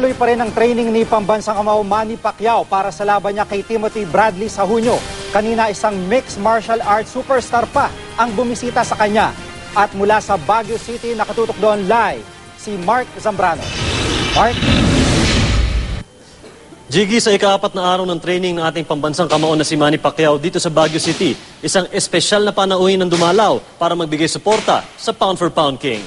Tuloy-tuloy pa rin ang training ni pambansang kamao Manny Pacquiao para sa laban niya kay Timothy Bradley sa Hunyo. Kanina isang mixed martial arts superstar pa ang bumisita sa kanya. At mula sa Baguio City, nakatutok doon live si Mark Zambrano. Mark? Jiggy, sa ikaapat na araw ng training ng ating pambansang kamao na si Manny Pacquiao dito sa Baguio City, isang espesyal na panauhin ng dumalaw para magbigay suporta sa Pound for Pound King.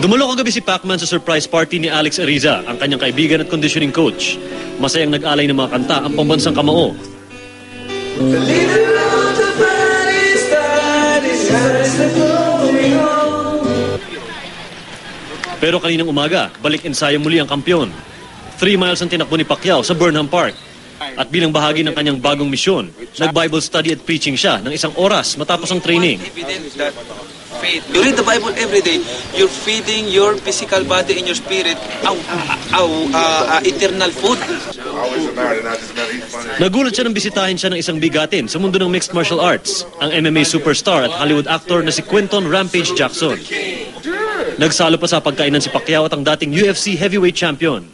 Dumalo kagabi si Pacman sa surprise party ni Alex Ariza, ang kanyang kaibigan at conditioning coach. Masayang nag-alay ng mga kanta ang pambansang kamao. Pero kaninang umaga, balik ensayo muli ang kampyon. Three miles ang tinakbo ni Pacquiao sa Burnham Park. At bilang bahagi ng kanyang bagong misyon, nag-Bible study at preaching siya ng isang oras matapos ang training. Faith. You read the Bible every day. You're feeding your physical body and your spirit aw, aw, uh, uh, eternal food. Nagulat siya nang bisitahin siya ng isang bigatin sa mundo ng mixed martial arts, ang MMA superstar at Hollywood actor na si Quinton Rampage Jackson. Nagsalo pa sa pagkainan si Pacquiao at ang dating UFC heavyweight champion.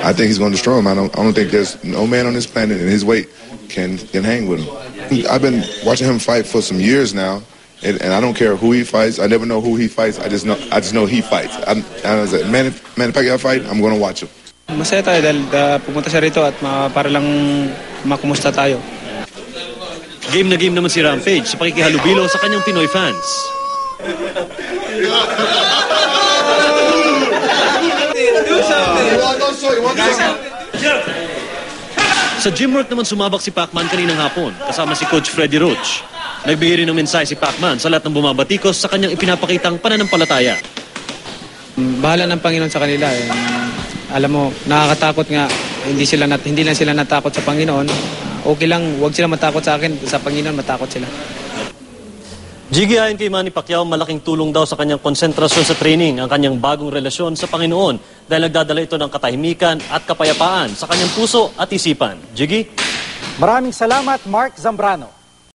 I think he's going to destroy him. I don't. I don't think there's no man on this planet in his weight can can hang with him. I've been watching him fight for some years now, and, and I don't care who he fights. I never know who he fights. I just know. I just know he fights. I'm, I was like, man, if, man, if I fight, I'm going to watch him. Masaya tayo dahil uh, pumunta siya rito at ma- para lang makumusta tayo. Game na game naman si Rampage sa pakikihalubilo sa kanyang Pinoy fans. Sa gymwork naman sumabak si Pacman kaninang hapon kasama si Coach Freddy Roach. Nagbigay rin ng mensahe si Pacman sa lahat ng bumabatikos sa kanyang ipinapakitang pananampalataya. Bahala ng Panginoon sa kanila. Eh. Alam mo, nakakatakot nga. Hindi sila nat hindi lang sila natakot sa Panginoon. Okay lang, huwag sila matakot sa akin. Sa Panginoon, matakot sila. Jiggy ayon kay Manny Pacquiao, malaking tulong daw sa kanyang konsentrasyon sa training ang kanyang bagong relasyon sa Panginoon dahil nagdadala ito ng katahimikan at kapayapaan sa kanyang puso at isipan. Jiggy? Maraming salamat, Mark Zambrano.